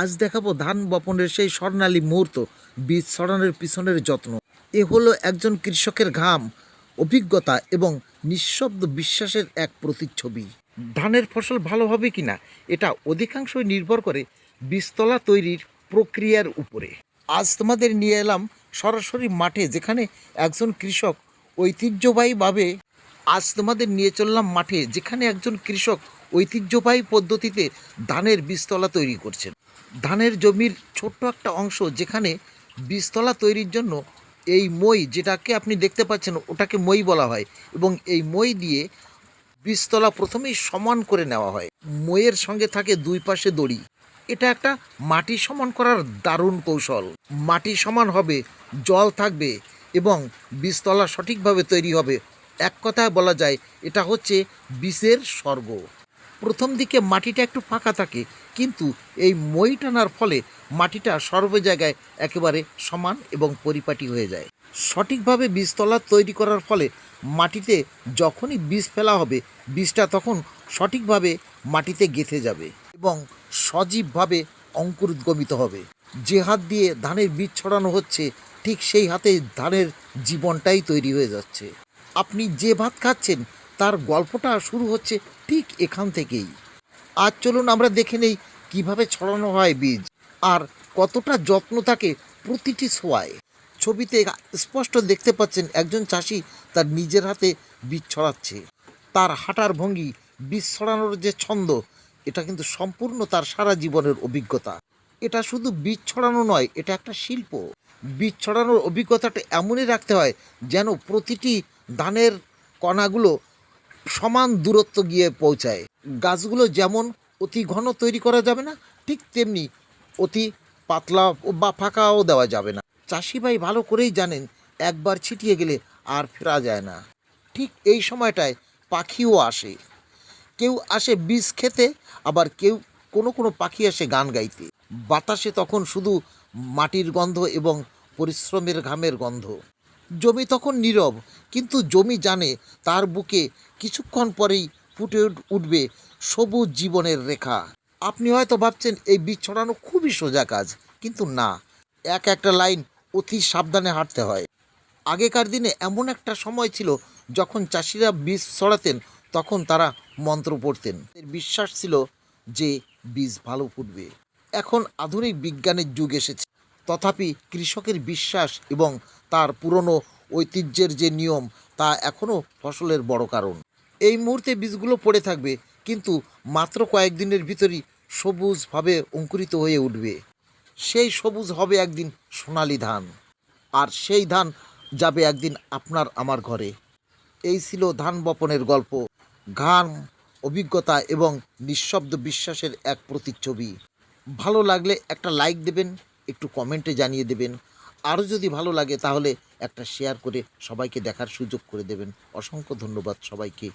আজ দেখাবো ধান বপনের সেই স্বর্ণালী মুহূর্ত, বীজ ছড়ানোর পিছনের যত্ন। এ হলো একজন কৃষকের ঘাম, অভিজ্ঞতা এবং নিঃশব্দ বিশ্বাসের এক প্রতিচ্ছবি। ধানের ফসল ভালো হবে কিনা এটা অধিকাংশই নির্ভর করে বীজতলা তৈরির প্রক্রিয়ার উপরে। আজ তোমাদের নিয়ে এলাম সরাসরি মাঠে, যেখানে একজন কৃষক ঐতিহ্যবাহীভাবে আজ তোমাদের নিয়ে চললাম মাঠে, যেখানে একজন কৃষক ঐতিহ্যবাহী পদ্ধতিতে ধানের বীজতলা তৈরি করছেন। ধানের জমির ছোট্ট একটা অংশ যেখানে বীজতলা তৈরির জন্য এই মই যেটাকে আপনি দেখতে পাচ্ছেন, ওটাকে মই বলা হয় এবং এই মই দিয়ে বীজতলা প্রথমেই সমান করে নেওয়া হয়। মইয়ের সঙ্গে থাকে দুই পাশে দড়ি। এটা একটা মাটি সমান করার দারুণ কৌশল। মাটি সমান হবে, জল থাকবে এবং বীজতলা সঠিকভাবে তৈরি হবে। এক কথায় বলা যায়, এটা হচ্ছে বিষের স্বর্গ। প্রথম দিকে মাটিটা একটু ফাঁকা থাকে, কিন্তু এই মই টানার ফলে মাটিটা সর্ব জায়গায় একেবারে সমান এবং পরিপাটি হয়ে যায়। সঠিকভাবে বীজতলা তৈরি করার ফলে মাটিতে যখনই বীজ ফেলা হবে, বীজটা তখন সঠিকভাবে মাটিতে গেঁথে যাবে এবং সজীবভাবে অঙ্কুরোদ্গমিত হবে। যে হাত দিয়ে ধানের বীজ ছড়ানো হচ্ছে, ঠিক সেই হাতে ধানের জীবনটাই তৈরি হয়ে যাচ্ছে। আপনি যে ভাত খাচ্ছেন তার গল্পটা শুরু হচ্ছে ঠিক এখান থেকেই। আজ চলুন আমরা দেখে নেই কীভাবে ছড়ানো হয় বীজ আর কতটা যত্ন থাকে প্রতিটি ছোঁয়ায়। ছবিতে স্পষ্ট দেখতে পাচ্ছেন একজন চাষি তার নিজের হাতে বীজ ছড়াচ্ছে। তার হাঁটার ভঙ্গি, বীজ ছড়ানোর যে ছন্দ, এটা কিন্তু সম্পূর্ণ তার সারা জীবনের অভিজ্ঞতা। এটা শুধু বীজ ছড়ানো নয়, এটা একটা শিল্প। বীজ ছড়ানোর অভিজ্ঞতাটা এমনই রাখতে হয় যেন প্রতিটি দানের কণাগুলো সমান দূরত্ব গিয়ে পৌঁছায়। গাছগুলো যেমন অতি ঘন তৈরি করা যাবে না, ঠিক তেমনি অতি পাতলা বা ফাঁকাও দেওয়া যাবে না। চাষি ভাই ভালো করেই জানেন, একবার ছিটিয়ে গেলে আর ফেরা যায় না। ঠিক এই সময়টায় পাখিও আসে। কেউ আসে বীজ খেতে, আবার কেউ কোনো কোনো পাখি আসে গান গাইতে। বাতাসে তখন শুধু মাটির গন্ধ এবং পরিশ্রমের ঘামের গন্ধ। জমি তখন নীরব কিন্তু জমি জানে তার বুকে কিছুক্ষণ পরেই ফুটে উঠবে সবুজ জীবনের রেখা। আপনি হয়তো ভাবছেন, এই বীজ ছড়ানো খুবই সোজা কাজ। কিন্তু না, এক একটা লাইন অতি সাবধানে হাঁটতে হয়। আগেকার দিনে এমন একটা সময় ছিল, যখন চাষিরা বীজ ছড়াতেন, তখন তারা মন্ত্র পড়তেন। এর বিশ্বাস ছিল যে বীজ ভালো ফুটবে। এখন আধুনিক বিজ্ঞানের যুগ এসেছে। তথাপি কৃষকের বিশ্বাস এবং তার পুরনো ঐতিহ্যের যে নিয়ম, তা এখনও ফসলের বড় কারণ। এই মুহূর্তে বীজগুলো পড়ে থাকবে, কিন্তু মাত্র কয়েকদিনের ভিতরই সবুজভাবে অঙ্কুরিত হয়ে উঠবে। সেই সবুজ হবে একদিন সোনালি ধান, আর সেই ধান যাবে একদিন আপনার আমার ঘরে। এই ছিল ধান বপনের গল্প, ঘাম, অভিজ্ঞতা এবং নিঃশব্দ বিশ্বাসের এক প্রতিচ্ছবি। ভালো লাগলে একটা লাইক দেবেন, একটু কমেন্টে জানিয়ে দেবেন। আরও যদি ভালো লাগে তাহলে একটা শেয়ার করে সবাইকে দেখার সুযোগ করে দেবেন। অসংখ্য ধন্যবাদ সবাইকে।